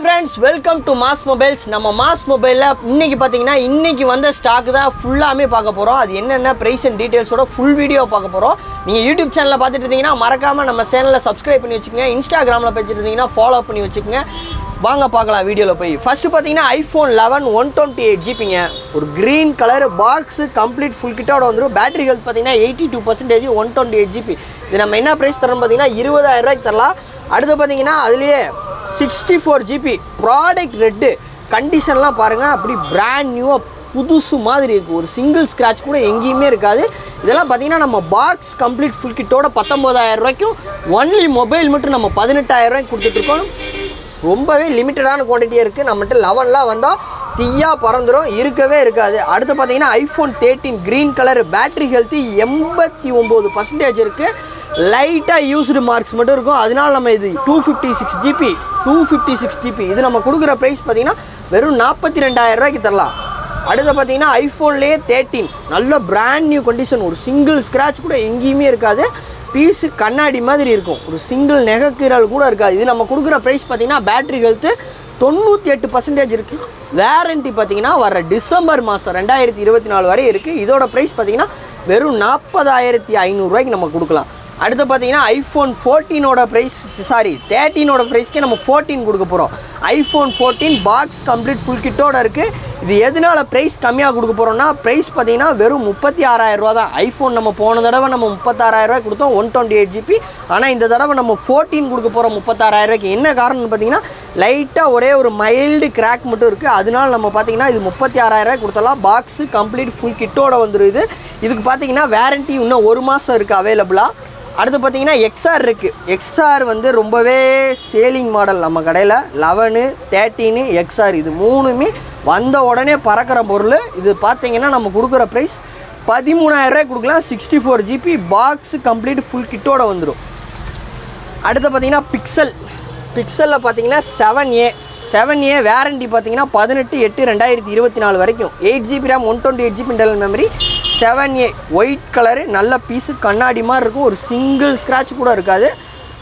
Hi friends welcome to mass mobiles நம்ம mass மொபைலில் இன்றைக்கி பார்த்தீங்கன்னா இன்றைக்கி வந்த ஸ்டாக் தான் ஃபுல்லாமே பார்க்க போகிறோம் அது என்னென்ன ப்ரைஸ் அண்ட் டீட்டெயில்ஸோட ஃபுல் வீடியோ பார்க்க போகிறோம் நீங்கள் யூடியூப் சேனலில் பார்த்துட்டு இருந்தீங்கன்னா மறக்காமல் நம்ம சேனலில் சப்ஸ்கிரைப் பண்ணி வச்சுக்கோங்க. இன்ஸ்டாகிராமில் பேசிட்டு இருந்தீங்கன்னா ஃபாலோ பண்ணி வச்சுக்கோங்க. வாங்க பார்க்கலாம் வீடியோவில் போய். ஃபஸ்ட்டு பார்த்தீங்கன்னா iPhone eleven one twenty eight ஜிபிங்க ஒரு green colour box complete full கிட்டோட வந்துடும் பேட்டரி ஹெல்த் பார்த்தீங்கன்னா eighty two percentage one twenty eight GB இது நம்ம என்ன ப்ரைஸ் தரோம் பார்த்தீங்கன்னா இருபதாயிரம் ரூபாய்க்கு தரலாம். அடுத்து பார்த்தீங்கன்னா அதுலேயே sixty four GB product red கண்டிஷன்லாம் பாருங்கள் அப்படி பிராண்ட் நியூவாக புதுசு மாதிரி இருக்குது ஒரு சிங்கிள் ஸ்க்ராட்ச் கூட எங்கேயுமே இருக்காது. இதெல்லாம் பார்த்தீங்கன்னா நம்ம பாக்ஸ் கம்ப்ளீட் ஃபுல் கிட்டோட பத்தொம்போதாயிரம் ரூபாய்க்கும் ஒன்லி மொபைல் மட்டும் நம்ம பதினெட்டாயிரம் ரூபாய்க்கு கொடுத்துட்ருக்கோம். ரொம்பவே லிமிட்டடான குவான்டிட்டியாக இருக்குது நம்மகிட்ட லெவன்லாம் வந்தால் தீயாக பறந்துடும் இருக்கவே இருக்காது. அடுத்து பார்த்தீங்கன்னா iPhone thirteen green colour battery health எண்பத்தி ஒம்பது பர்சன்டேஜ் இருக்குது லைட்டாக யூஸ்டு மார்க்ஸ் மட்டும் இருக்கும். அதனால நம்ம இது two fifty six GB two fifty six GB இது நம்ம கொடுக்குற ப்ரைஸ் பார்த்தீங்கன்னா வெறும் நாற்பத்தி ரெண்டாயிரம் ரூபாய்க்கு தரலாம். அடுத்து பார்த்தீங்கன்னா ஐஃபோன்லேயே தேர்ட்டின் நல்ல பிராண்ட் நியூ கண்டிஷன் ஒரு சிங்கிள் ஸ்க்ராட்ச் கூட எங்கேயுமே இருக்காது. பீஸு கண்ணாடி மாதிரி இருக்கும். ஒரு சிங்கிள் நெகக்கீரல் கூட இருக்காது. இது நம்ம கொடுக்குற ப்ரைஸ் பார்த்தீங்கன்னா பேட்ரி ஹெல்த்து தொண்ணூற்றி எட்டு பர்சன்டேஜ் இருக்குது வேரண்டி பார்த்தீங்கன்னா வர டிசம்பர் மாதம் ரெண்டாயிரத்தி இருபத்தி நாலு வரை இருக்குது இதோட ப்ரைஸ் பார்த்தீங்கன்னா வெறும் நாற்பதாயிரத்தி ஐநூறுரூவாய்க்கு நம்ம கொடுக்கலாம். அடுத்து பார்த்தீங்கன்னா ஐஃபோன் ஃபோர்டீனோட ப்ரைஸ் சாரி தேர்ட்டீனோட ப்ரைஸ்க்கே நம்ம ஃபோர்டீன் கொடுக்க போகிறோம் iPhone fourteen box complete full கிட்டோட இருக்குது இது எதனால ப்ரைஸ் கம்மியாக கொடுக்க போகிறோம்னா ப்ரைஸ் பார்த்தீங்கன்னா வெறும் முப்பத்தி ஆறாயிரரூவா தான். ஐஃபோன் நம்ம போன தடவை நம்ம முப்பத்தாறாயிரரூவா கொடுத்தோம் ஒன் டுவெண்ட்டி எயிட் ஜிபி ஆனால் இந்த தடவை நம்ம ஃபோர்டீன் கொடுக்க போகிறோம் முப்பத்தாறாயிரரூவாய்க்கு என்ன காரணம்னு பார்த்தீங்கன்னா லைட்டாக ஒரே ஒரு மைல்டு கிராக் மட்டும் இருக்குது அதனால நம்ம பார்த்தீங்கன்னா இது முப்பத்தி ஆறாயிரம் ரூபாய் கொடுத்தலாம் பாக்ஸு கம்ப்ளீட் ஃபுல் கிட்டோட வந்துடுது இதுக்கு பார்த்தீங்கன்னா வேரண்டி இன்னும் ஒரு மாதம் இருக்குது அவைலபிளாக அடுத்து பார்த்தீங்கன்னா எக்ஸ்ஆர் இருக்குது எக்ஸ்ஆர் வந்து ரொம்பவே சேலிங் மாடல் நம்ம கடையில். லெவனு தேர்ட்டீனு எக்ஸ்ஆர் இது மூணுமே வந்த உடனே பறக்கிற பொருள். இது பார்த்தீங்கன்னா நம்ம கொடுக்குற ப்ரைஸ் பதிமூணாயிரரூவாய் கொடுக்கலாம். Sixty four GB box complete full கிட்டோட வந்துடும் அடுத்து பார்த்தீங்கன்னா பிக்சல் பிக்சலில் பார்த்தீங்கன்னா seven A seven A variant பார்த்தீங்கன்னா பதினெட்டு எட்டு ரெண்டாயிரத்தி இருபத்தி நாலு வரைக்கும். Eight GB RAM one twenty eight GB internal memory seven A white colour நல்ல பீஸு கண்ணாடி மாதிரி இருக்கும். ஒரு சிங்கிள் ஸ்க்ராட்ச் கூட இருக்காது.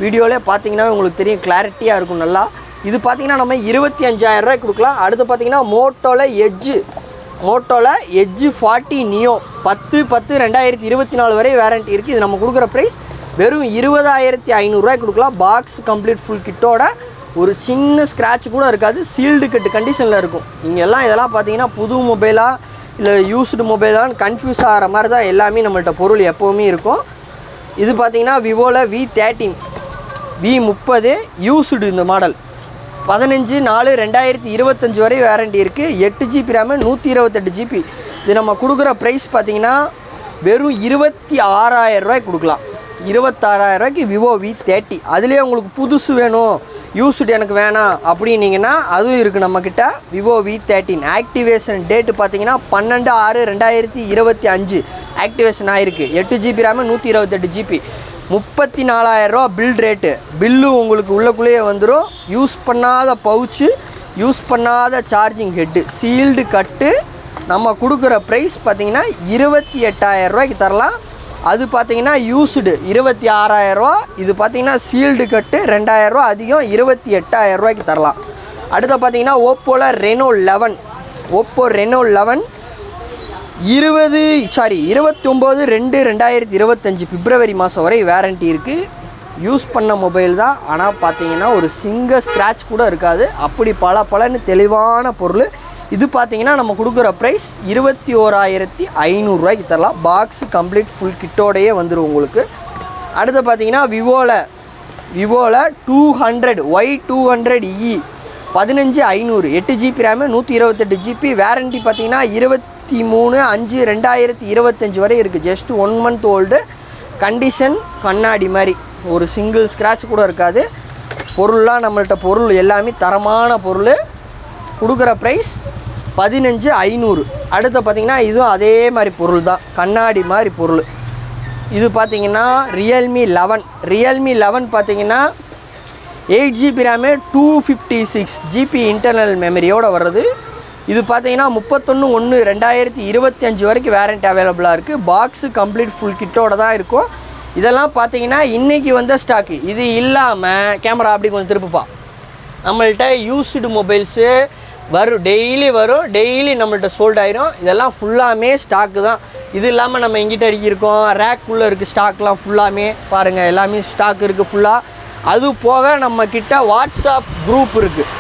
வீடியோவிலே பார்த்தீங்கன்னா உங்களுக்கு தெரியும் கிளாரிட்டியாக இருக்கும் நல்லா. இது பார்த்தீங்கன்னா நம்ம இருபத்தி அஞ்சாயிரரூவாய்க்கு ரூபாய் கொடுக்கலாம். அடுத்து பார்த்தீங்கன்னா மோட்டோவில் எஜ்ஜு மோட்டோவில் எஜ்ஜு ஃபார்ட்டி நியோ. பத்து பத்து ரெண்டாயிரத்தி இருபத்தி நாலு வரை வேரண்டி இருக்குது இது நம்ம கொடுக்குற ப்ரைஸ் வெறும் இருபதாயிரத்தி ஐநூறுரூவாய்க்கு கொடுக்கலாம். பாக்ஸ் கம்ப்ளீட் ஃபுல் கிட்டோட ஒரு சின்ன ஸ்க்ராட்ச் கூட இருக்காது. சீல்டு கட்டு கண்டிஷனில் இருக்கும். நீங்கள் எல்லாம் இதெல்லாம் பார்த்தீங்கன்னா புது மொபைலாக இல்லை யூஸ்டு மொபைலான்னு கன்ஃபியூஸ் ஆகிற மாதிரி தான் எல்லாமே நம்மள்ட்ட பொருள் எப்போவுமே இருக்கும். இது பார்த்தீங்கன்னா விவோவில் வி தேர்ட்டின் வி முப்பது யூஸ்டு இந்த மாடல் பதினஞ்சு நாலு ரெண்டாயிரத்தி இருபத்தஞ்சி வரை வேரண்டி இருக்குது எட்டு ஜிபி ரேமு நூற்றி இருபத்தெட்டு ஜிபி இது நம்ம கொடுக்குற ப்ரைஸ் பார்த்தீங்கன்னா வெறும் இருபத்தி ஆறாயிரம் ரூபாய் கொடுக்கலாம். இருபத்தாறாயிரம் ரூபாய்க்கு விவோ வி தேர்ட்டி. அதுலேயே உங்களுக்கு புதுசு வேணும். யூஸ்டு எனக்கு வேணாம் அப்படின்னீங்கன்னா அதுவும் இருக்குது நம்மக்கிட்ட Vivo V thirteen activation date பார்த்தீங்கன்னா பன்னெண்டு ஆறு ரெண்டாயிரத்தி இருபத்தி அஞ்சு. ஆக்டிவேஷன் ஆகிருக்கு எட்டு ஜிபி ரேமு நூற்றி இருபத்தெட்டு ஜிபி முப்பத்தி நாலாயிரரூவா பில் ரேட்டு பில்லு உங்களுக்கு உள்ளக்குள்ளேயே வந்துடும் யூஸ் பண்ணாத பவுச்சு யூஸ் பண்ணாத சார்ஜிங் ஹெட்டு சீல்டு கட்டு நம்ம கொடுக்குற ப்ரைஸ் பார்த்தீங்கன்னா இருபத்தி எட்டாயிரம் ரூபாய்க்கு தரலாம். அது பார்த்தீங்கன்னா யூஸ்டு இருபத்தி ஆறாயிரரூவா இது பார்த்தீங்கன்னா சீல்டு கட்டு ரெண்டாயிரரூவா அதிகம் இருபத்தி எட்டாயிரம் ரூபாய்க்கு தரலாம். அடுத்து பார்த்தீங்கன்னா ஓப்போவில் Reno eleven Oppo Reno eleven இருபது சாரி இருபத்தொம்போது ரெண்டு ரெண்டாயிரத்தி இருபத்தஞ்சி பிப்ரவரி மாதம் வரை வேரண்டி இருக்குது யூஸ் பண்ண மொபைல் தான். ஆனால் பார்த்தீங்கன்னா ஒரு சிங்கிள் ஸ்க்ராட்ச் கூட இருக்காது. அப்படி பல பலன்னு தெளிவான பொருள். இது பார்த்தீங்கன்னா நம்ம கொடுக்குற ப்ரைஸ் இருபத்தி ஓராயிரத்தி ஐநூறுரூவாய்க்கு தரலாம். பாக்ஸ் கம்ப்ளீட் ஃபுல் கிட்டோடையே வந்துடும் உங்களுக்கு. அடுத்து பார்த்தீங்கன்னா விவோவில் விவோவில் two hundred Y two hundred E e, பதினஞ்சு ஐநூறு எட்டு ஜிபி ரேமு நூற்றி இருபத்தெட்டு ஜிபி வேரண்டி பார்த்தீங்கன்னா இருபத்தி மூணு அஞ்சு ரெண்டாயிரத்தி இருபத்தஞ்சி வரை இருக்குது just one month old condition கண்ணாடி மாதிரி. ஒரு சிங்கிள் ஸ்க்ராட்ச் கூட இருக்காது. பொருள்லாம் நம்மள்கிட்ட பொருள் எல்லாமே தரமான பொருள். கொடுக்குற ப்ரைஸ் பதினஞ்சு ஐநூறு. அடுத்து பார்த்தீங்கன்னா இதுவும் அதே மாதிரி பொருள் தான். கண்ணாடி மாதிரி பொருள். இது பார்த்திங்கன்னா ரியல்மி லெவன் ரியல்மி லெவன் பார்த்திங்கன்னா eight GB RAM two fifty six GB internal மெமரியோடு வர்றது. இது பார்த்தீங்கன்னா முப்பத்தொன்று ஒன்று ரெண்டாயிரத்தி இருபத்தி அஞ்சு வரைக்கும் வேரண்ட்டி அவைலபிளாக இருக்குது பாக்ஸு கம்ப்ளீட் ஃபுல் கிட்டோட தான் இருக்கும். இதெல்லாம் பார்த்தீங்கன்னா இன்றைக்கி வந்த ஸ்டாக்கு இது இல்லாமல் கேமரா அப்படி கொஞ்சம் திருப்புப்பா. நம்மள்கிட்ட யூஸ்டு மொபைல்ஸு வரும். டெய்லி வரும். டெய்லி நம்மள்கிட்ட சோல்ட் ஆயிரும். இதெல்லாம் ஃபுல்லாமே ஸ்டாக்கு தான். இது இல்லாமல் நம்ம எங்கிட்ட அடிக்கிருக்கோம். ரேக்குள்ளே இருக்குது ஸ்டாக்லாம் ஃபுல்லாமே பாருங்கள் எல்லாமே ஸ்டாக் இருக்குது ஃபுல்லாக அது போக நம்மக்கிட்ட வாட்ஸ்அப் குரூப் இருக்குது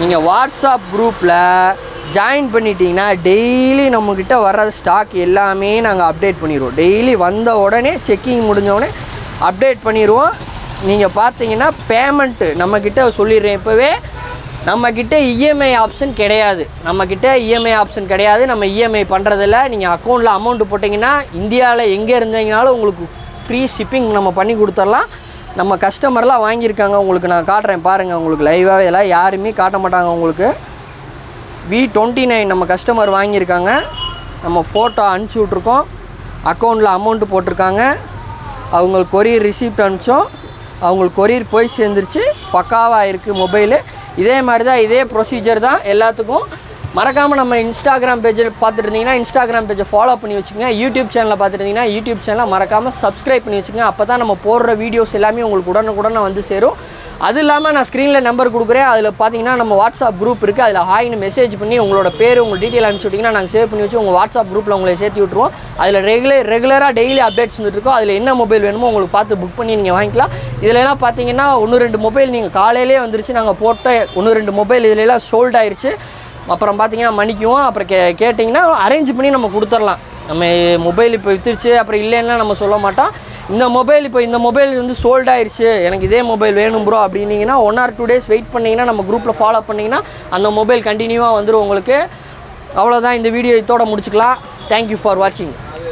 நீங்கள் வாட்ஸ்அப் குரூப்பில் ஜாயின் பண்ணிட்டீங்கன்னா டெய்லி நம்மக்கிட்ட வர்ற ஸ்டாக் எல்லாமே நாங்கள் அப்டேட் பண்ணிடுவோம் டெய்லி வந்த உடனே செக்கிங் முடிஞ்ச உடனே அப்டேட் பண்ணிடுவோம் நீங்கள் பார்த்தீங்கன்னா பேமெண்ட்டு நம்மக்கிட்ட சொல்லிடுறேன். இப்போவே நம்மக்கிட்ட இஎம்ஐ ஆப்ஷன் கிடையாது. நம்மக்கிட்ட இஎம்ஐ ஆப்ஷன் கிடையாது. நம்ம இஎம்ஐ பண்ணுறதில்ல நீங்கள் அக்கௌண்ட்டில் அமௌண்ட்டு போட்டிங்கன்னா இந்தியாவில் எங்கே இருந்தீங்கனாலும் உங்களுக்கு ஃப்ரீ ஷிப்பிங் நம்ம பண்ணி கொடுத்துடலாம். நம்ம கஸ்டமர்லாம் வாங்கியிருக்காங்க. உங்களுக்கு நான் காட்டுறேன். பாருங்கள் உங்களுக்கு லைவாகவே இதெல்லாம் யாருமே காட்ட மாட்டாங்க உங்களுக்கு. வி டுவெண்ட்டி நைன் நம்ம கஸ்டமர் வாங்கியிருக்காங்க. நம்ம ஃபோட்டோ அனுப்பிச்சி விட்ருக்கோம் அக்கௌண்ட்டில் அமௌண்ட்டு போட்டிருக்காங்க. அவங்களுக்கு கொரியர் ரிசிப்ட் அனுப்பிச்சோம். அவங்களுக்கு கொரியர் போய் சேர்ந்துருச்சு. பக்காவாக இருக்குது மொபைலு இதே மாதிரி தான் இதே ப்ரொசீஜர் தான் எல்லாத்துக்கும். மறக்காமல் நம்ம இன்ஸ்டாகிராம் பேஜில் பார்த்துட்டு இருந்தீங்கன்னா இன்ஸ்டாகிராம் பேஜை ஃபாலோ பண்ணி வச்சுக்கோங்க. யூடியூப் சேனலை பார்த்துருந்தீங்கன்னா யூடியூப் சேனலை மறக்காமல் சப்ஸ்கிரைப் பண்ணி வச்சுக்கோங்க. அப்போ தான் நம்ம போடுற வீடியோஸ் எல்லாமே உங்களுக்கு உடனுக்குடனே வந்து சேரும். அது இல்லாமல் நான் ஸ்க்ரீனில் நம்பர் கொடுக்குறேன். அதில் பார்த்தீங்கன்னா நம்ம வாட்ஸ்அப் குரூப் இருக்குது அதில் ஹாய்னு மெசேஜ் பண்ணி உங்களோட பேர் உங்கள் டீட்டெயில் அனுப்பிச்சி விட்டிங்கன்னா நாங்கள் சேவ் பண்ணி வச்சு உங்கள் வாட்ஸ்அப் குரூப்பில் உங்களை சேர்த்து விட்ருவோம் அதில் ரெகுலர் ரெகுலராக டெய்லி அப்டேட்ஸ் வந்துருக்கோம் அதில் என்ன மொபைல் வேணுமோ உங்களுக்கு பார்த்து புக் பண்ணி நீங்கள் வாங்கிக்கலாம். இதிலலாம் பார்த்தீங்கன்னா ஒன்று ரெண்டு மொபைல் நீங்கள் காலையிலே வந்துருச்சு. நாங்கள் போட்ட ஒன்று ரெண்டு மொபைல் இதிலலாம் சோல்ட் ஆயிடுச்சு அப்புறம் பார்த்தீங்கன்னா மணிக்குவோம் அப்புறம் கே கேட்டிங்கன்னா அரேஞ்ச் பண்ணி நம்ம கொடுத்துடலாம். நம்ம மொபைல் இப்போ வித்துருச்சு அப்புறம் இல்லைன்னா நம்ம சொல்ல மாட்டோம். இந்த மொபைல் இப்போ இந்த மொபைல் வந்து சோல்ட் ஆயிடுச்சு எனக்கு இதே மொபைல் வேணும் ப்ரோ அப்படின்னீங்கன்னா one or two days wait பண்ணிங்கன்னா நம்ம குரூப்பில் ஃபாலோ பண்ணிங்கன்னா அந்த மொபைல் கண்டினியூவாக வந்துடும் உங்களுக்கு. அவ்வளோதான் இந்த வீடியோ இதோட முடிச்சுக்கலாம். தேங்க்யூ ஃபார் வாட்சிங்